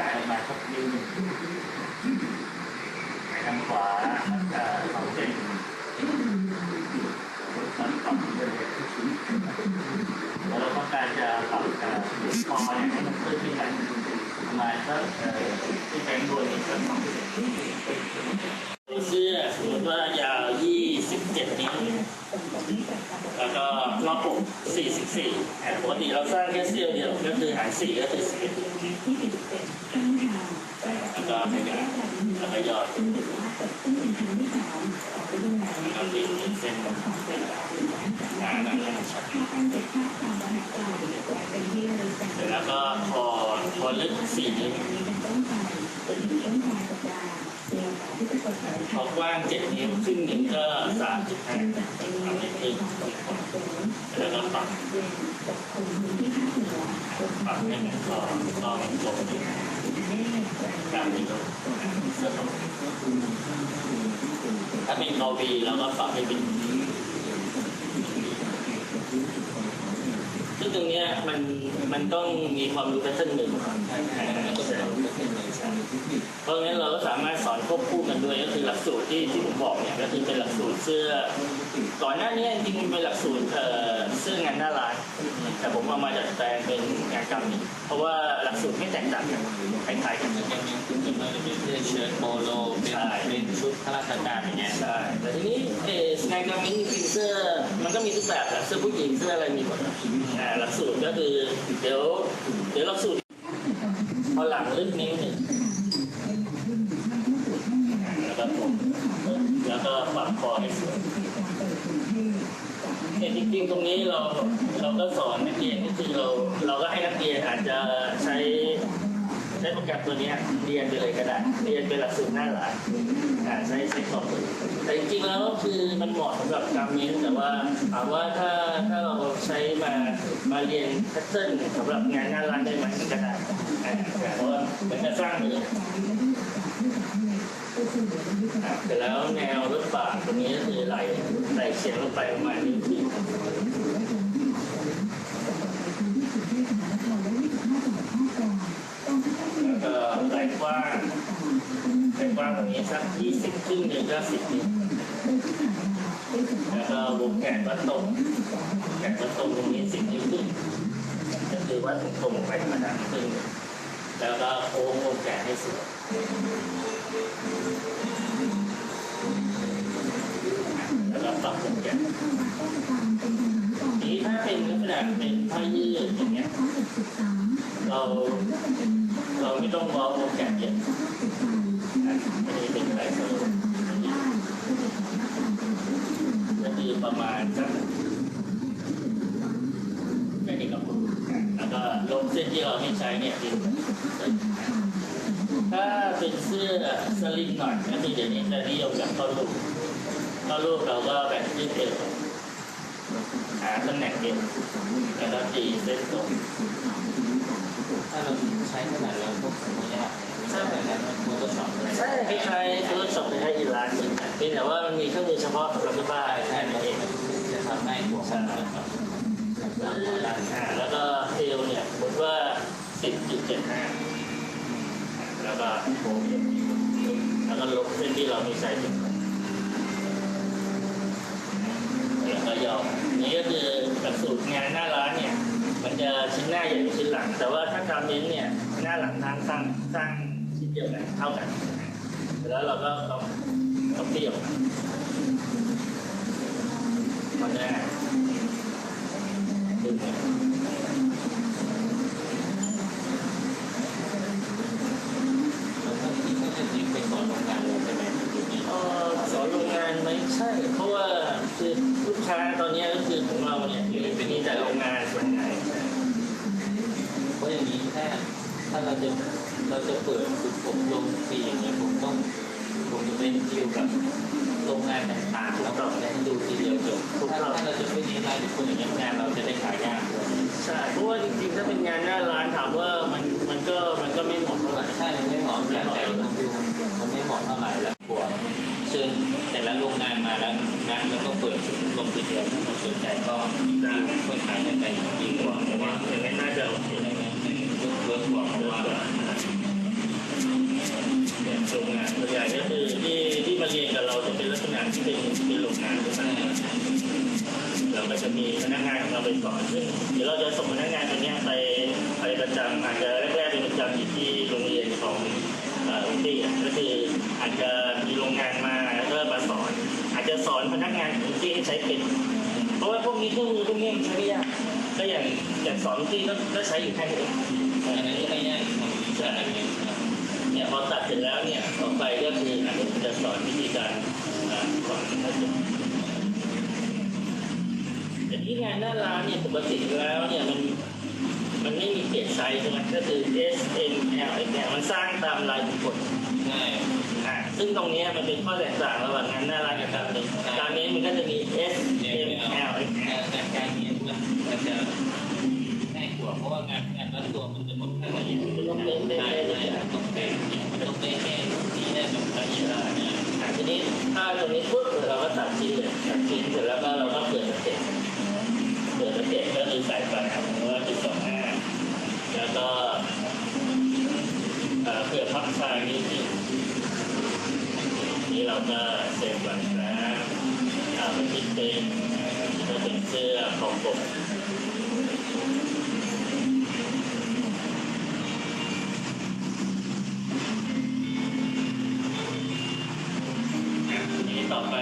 ยายออกมาสักนิ้วหนึ่งไปทางขวาเอ่อสองเซนตันต่ำเลยแล้วเราต้องการจะปรับคอเนี่ยให้มันเพิ่มขึ้นไปประมาณสักที่แบงค์รวยนี่สักสองเซนเสื้อสมมติว่ายาว 27 นิ้ว แล้วก็รอบอก44แผนปกติเราสร้างแค่เสี้ยวเดียวก็คือหาร 4 ก็คือ11แล้วก็ขยายแล้วก็ยอดแล้วก็ติดเส้นงานนั้นให้มันชัดเสร็จแล้วก็พอพอลึก4นิ้วพอกว้าง7นิ้วครึ่งหนึ่งก็3.5ทำให้ ครึ่งแล้วก็ปรับปรับให้มันพอต้องลงกางนิ้วถ้าเป็นกอบีเราก็ปรับให้เป็นซึ่งตรงเนี้ยมันมันต้องมีความรู้แพทเทิร์นหนึ่ง ราะงั้นเราก็สามารถสอนควบคู่กันด้วยก็คือหลักสูตรที่ที่ผมบอกเนี่ยก็คือเป็นหลักสูตรเสื้อก่อนหน้านี้จริงๆเป็นหลักสูตรเอ่อเสื้องานหน้าร้านแต่ผมเอามาจัดแปลงเป็นงานกรรมนี่เพราะว่าหลักสูตรไม่แตกต่างกันคล้ายๆกันยังมีคุณจะมาเป็นเสื้อเชิ้ตโปโลเป็นเป็นชุดข้าราชการอย่างเงี้ยใช่แต่ทีนี้เอ่องานกรรมนี้จริงๆเสื้อมันก็มีทุกแบบแหละเสื้อผู้หญิงเสื้ออะไรมีหมดอะอ่าหลักสูตรก็คือเดี๋ยวเดี๋ยวหลักสูตรพอหลังลึกนิ้วห นึ่งอ่าแล้วก็ผมแล้วก็ปรับคอให้สวยเนี่ยจริงๆตรงนี้เราเราก็สอนนักเรียนก็คือเราเราก็ให้นักเรียนอาจจะใช้ใช้โปรแกรมตัวนี้เรียนไปเลยก็ได้เรียนเป็นหลักสูตรหน้าหลานอ่าใช้ใช้คอมแต่จริงๆแล้วคือมันเหมาะสำหรับการเรียนแต่ว่าถามว่าถ้าถ้าเราใช้มามาเรียนแพทเทิร์นสำหรับงานหน้าร้านได้ไหมก็ได้เพราะว่ามันจะสร้างมือ เสร็จแล้วแนวรถบากตรงนี้คือไหลไหลเฉียงลงไปประมาณนี้ก็ไหล่กว้างไหล่กว้างตรงนี้สักยี่สิบครึ่งหนึ่งก็สิบนิ้วแล้วก็วงแขนวัดตรงแขนวัดตรงตรงนี้สิบนิ้วครึ่งก็คือวัดตรงตรงไปธรรมดาครึ่งแล้วก็โค้งวงแขนให้สุดแล้วก็ นนี้ถ้าเป็นลักษณะเป็นผ้ายืดอย่างเงี้ย เรา เราไม่ต้องเว้าโปรแกรมเยอะนะไม่ได้เป็นอะไรเลยก็คือประมาณสักแค่นี้ก็พอแล้วก็ลงเส้นที่เราไม่ใช้เนี่ยคือถ้าเป็นเสื้อสลิงหน่อยก็คือเดี๋ยวนี้จะนิยมแบบเข้ารู ปเข้ารูปเราก็แบบยืดเอวหาตำแหน่งเอวแล้วก็ตีเส้นตรงถ้าเราใช้ขนาดเราพวกนี้อะใช่แบบนั้นมันก็สอนอะไรใช่คล้ายๆ Photoshop คล้ายๆอีลานเหมือนกันเพียงแต่ว่ามันมีเครื่องมือเฉพาะสำหรับที่บ้านแค่นั้นเองจะทำให้หัวมันแบบตามหัวได้อ่าแล้วก็เอวเนี่ยสมมติว่า 10.75 แล้วก็แล้วก็ลบเส้นที่เราม่ใช้ถึงแล้วก็ ย่อนี่ก็คือกับสูตรงานหน้าร้านเนี่ย มันจะชิ้นหน้าใหญ่กว่าชิ้นหลัง แต่ว่าถ้าการเน้นเนี่ยหน้าหลังทางสร้างสร้างชิ้นเดียวกันเท่ากันแล้วเราก็ต้องต้องเทียบมันได้ดึงเนี่ย แล้วก็ที่เขาจะยิงไปสอนโรงงานเลยใช่ไหมอยู่นี่ เอ่อสอนโรงงานไหมใช่ เพราะว่าคือลูก ค้าตอนนี้ก็คือของเราเนี่ยเป็นมีแต่โรงงานส่วนใหญ่เพราะอย่างนี้ถ้าถ้าเราจะเราจะเปิดฝึกอบรมฟรีอย่างเงี้ยผมต้องผมจะเป็นดิวกับโรงงานต่างๆแล้วก็ให้ดูทีเดียวจบถ้าถ้าเราจะไม่ดีรายบุคคลอย่างเงี้ยงานเราจะได้ขายยากใช่เพราะว่าจริงๆถ้าเป็นงานหน้าร้านถามว่ามันมันก็มันก็ไม่เหมาะเท่าไหร่ใช่มันไม่เหมาะแต่แต่มันดูมันไม่เหมาะเท่าไหร่แล้วกลัวเชิญแต่ละโรงงานมาแล้วงานแล้วก็เปิด ลงทีเดียวถ้ามันสนใจก็ดีคนขายได้ไปดีกว่าเพราะว่าอย่างนี้น่าจะโอเคเวิร์กกว่าเพราะว่าโรงงานส่วนใหญ่ก็คือที่ที่มาเรียนกับเราจะเป็นลักษณะที่เป็นเป็นโรงงานด้วยกันเราก็จะมีพนักงานของเราไปสอนซึ่งเดี๋ยวเราจะส่งพนักงานคนนี้ไปไปประจำอาจจะแรกๆเป็นประจำอยู่ที่โรงเรียนของเอ่ออุตี้อะก็คืออาจจะมีโรงงานมาแล้วก็มาสอน อาจจะสอนพนักงานของอุตี้ให้ใช้เป็น เพราะว่าพวกนี้เครื่องมือพวกนี้มันใช้ไม่ยากก็อย่างอย่างสอนอุตี้ก็ก็ใช้อยู่แค่นี้อันนั้นก็ไม่ยากครับใช่ครับเนี่ยพอตัดเสร็จแล้วเนี่ยต่อไปก็คืออาจจะสอนวิธีการอ่าสอนให้จบแต่ที่งานหน้าร้านเนี่ยปกติแล้วเนี่ยมันมันไม่มีเปลี่ยนไซส์ใช่ไหมก็คือ S M L X เนี่ยมันสร้างตามลายบุคคลใช่ ซึ่งตรงนี้มันเป็นข้อแตกต่างระหว่างงานหน้าร้านกับการเมนการเมนมันก็จะมี S M L X การการเรียนมันมันจะง่ายกว่าเพราะว่างานงานรัดตัวมันจะหมดค่าละเอียดมันต้องเป๊ะเลยต้องเป๊ะมันต้องเป๊ะแค่ที่ได้แบบละเอียดเนี่ยทีนี้ถ้าตรงนี้ปุ๊บเราก็ตัดชิ้นเลยตัดชิ้นเสร็จแล้วก็เราก็เปิดสเต็ปเปิดสเต็ปก็คือใส่ไปครับเราะว่าจุดสองห้าแล้วก็เผื่อพับชายนิดนึง นี่เราก็เซฟไว้นะอ่ามันคิดเป็นจะเป็นเสื้อของผมทีนี้ต่อไป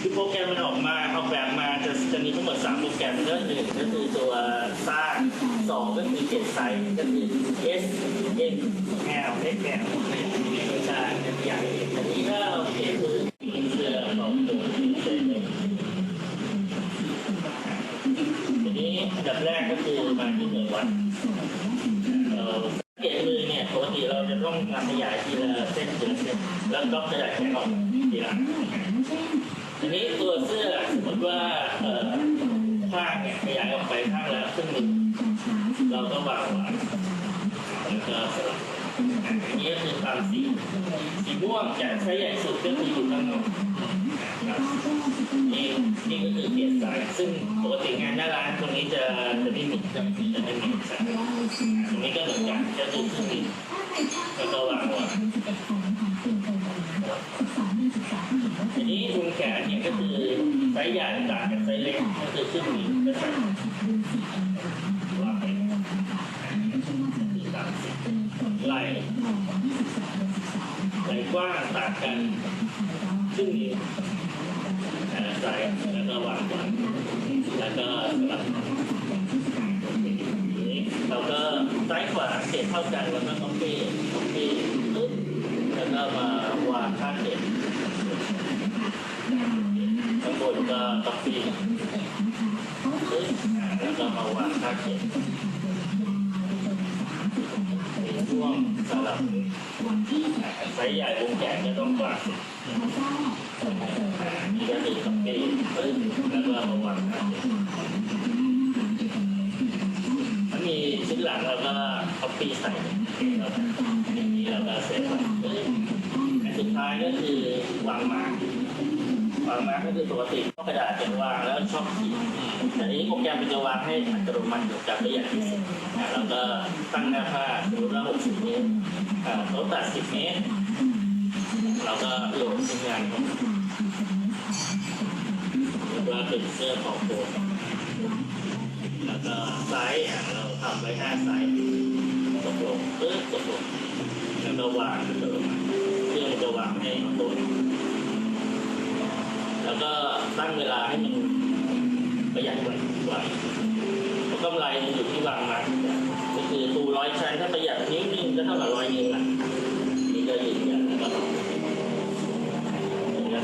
คือโปรแกรมมันออกมาออกแบบมาจะจะมีทั้งหมด 3 โปรแกรมก็หนึ่งก็คือตัวสร้างสองก็คือเก็บไซส์ก็คือ S M L X L ก็ขยายแขนออกทีละทีนี้ตัวเสื้อสมมติว่าเอ่อข้างเนี่ยขยายออกไปข้างละครึ่งหนึ่งเราก็วางไว้แล้วก็สลับอันนี้ก็คือตามสีสีม่วงจะใช้ใหญ่สุดก็คืออยู่ข้างนอกนะครับนี่นี่ก็คือเปลี่ยนสาย ซึ่งปกติงานหน้าร้านตรงนี้จะจะไม่มีจะไม่มีจะไม่มีสายตรงนี้ก็เหมือนกันจะคือครึ่งหนึ่งแล้วก็วางไว้ ส์ใหญ่ต่างกับไซส์เล็กก็คือครึ่งหนึ่งก็ใส่วางไว้ตามสีไหล่ไหล่กว้างต่างกันครึ่งนิ้วอ่าใส่แล้วก็วางไว้แล้วก็สลับทีนี้เราก็ซ้ายขวาเขตเท่ากันแล้วก็ต้องเปต้องเปปึ๊บแล้วก็มาวางข้างเขตข้างบ นก็ต้องเปปึ๊บอ่าแล้วก็มาวางข้าเขตมีช่วงสลับอ่าไซส์ใหญ่วงแขนก็ต้องกลางอ่านี่ก็คือต้องเปปึ๊บแล้วก็มาวางข้าเขตมันมีชุดหลังแล้วก็คอปปี้ใส่อย่างนี้แล้วก็เสร็จสุดท้ายก็คือวางมาก วางมากก็คือปกติกระดาษจะวางแล้วชอบขีดแต่นี้โปรแกรมมันจะวางให้อัตโนมัติอยู่กับละเอียดที่สุดอ่าแล้วก็ตั้งหน้าผ้าสมมติว่า60เมตรอ่าเขาตัด 10 เมตร เราก็โหลดชิ้นงานของหรือว่าเป็นเสื้อของโปรแล้วก็ไซส์เราทำไว้ห้าไซส์ตกลงปึ๊บตกลงแล้วก็วางอัตโนมัติเครื่องจะวางให้ตรง แล้วก็ตั้งเวลาให้มันประหยัดไว้ไว้เพราะกำไรมันอยู่ที่วางมาก็คือตูร้อยชั้นถ้าประหยัดนิ้วนึงก็เท่ากับร้อยนิ้วละนี่ก็ยืนยันแล้วก็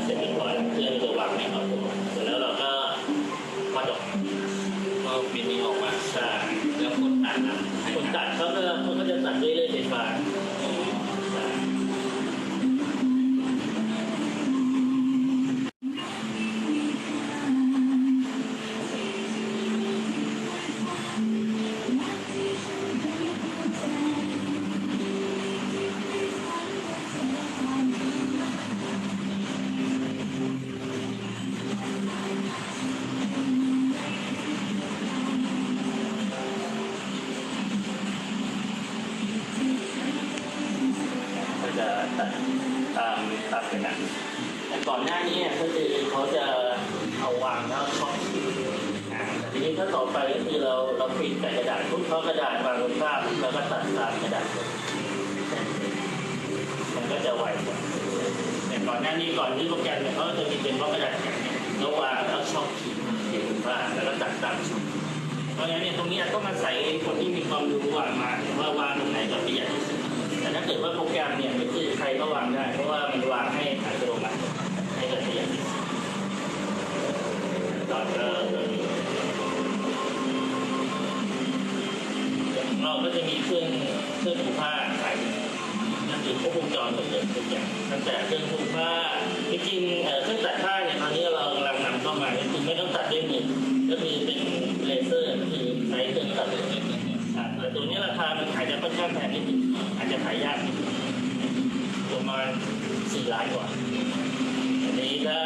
เสร็จเรียบร้อยแล้วเครื่องจะววางให้เอาตรงเสร็จแล้วเราก็มาดอกก็มีนี้ออกมาใช่แล้วคนตัดนะคนตัดเขาก็เขาก็จะตัดด้วยเลื่อยไฟฟ้า คือเราเราปิดแต่กระดาษทุกเขากระดาษวางบนภาพแล้วก็ตัดตามกระดาษ มันก็จะไวกว่าแต่ก่อนหน้านี้ก่อนที่โปรแกรมเนี่ยเขาจะมีเป็นบล็อกระดาษแข็งเนี่ยแล้ววางแล้วช็อตขีดขีดบนภาพแล้วก็ตัดตามช็อตเพราะฉะนั้นเนี่ยตรงนี้อาจต้องอาศัยคนที่มีความรู้ว่ามาว่าวางตรงไหนก็ประหยัดที่สุดแต่ถ้าเกิดว่าโปรแกรมเนี่ยไม่คือใครก็วางได้ เพราะว่ามันวางให้อัตโนมัติให้เกิดประหยัดที่สุด จะมีเครื่องเครื่องผูกผ้าขายนั่นคือครบวงจรหมดเลยทุกอย่างตั้งแต่เครื่องผูกผ้าจริงๆเครื่องตัดผ้าเนี่ยตอนนี้เรากำลังนำเข้ามาคือไม่ต้องตัดด้วยมือก็คือเป็นเลเซอร์ก็คือใช้เครื่องตัดเลเซอร์แต่ตัวนี้ราคามันขายจะค่อนข้างแพงนิดนึงอาจจะขายยากนิดนึงประมาณสี่ล้านกว่าอันนี้ถ้า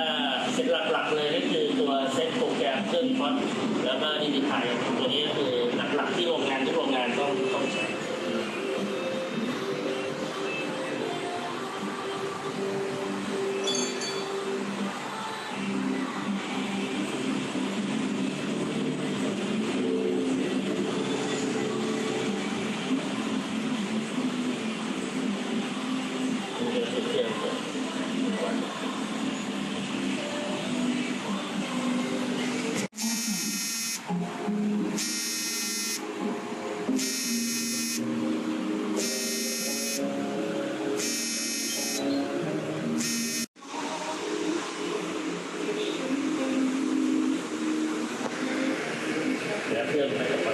เซ็ตหลักๆเลยก็คือตัวเซ็ตโปรแกรมเครื่องฟอนต์แล้วก็ดิจิทัล แ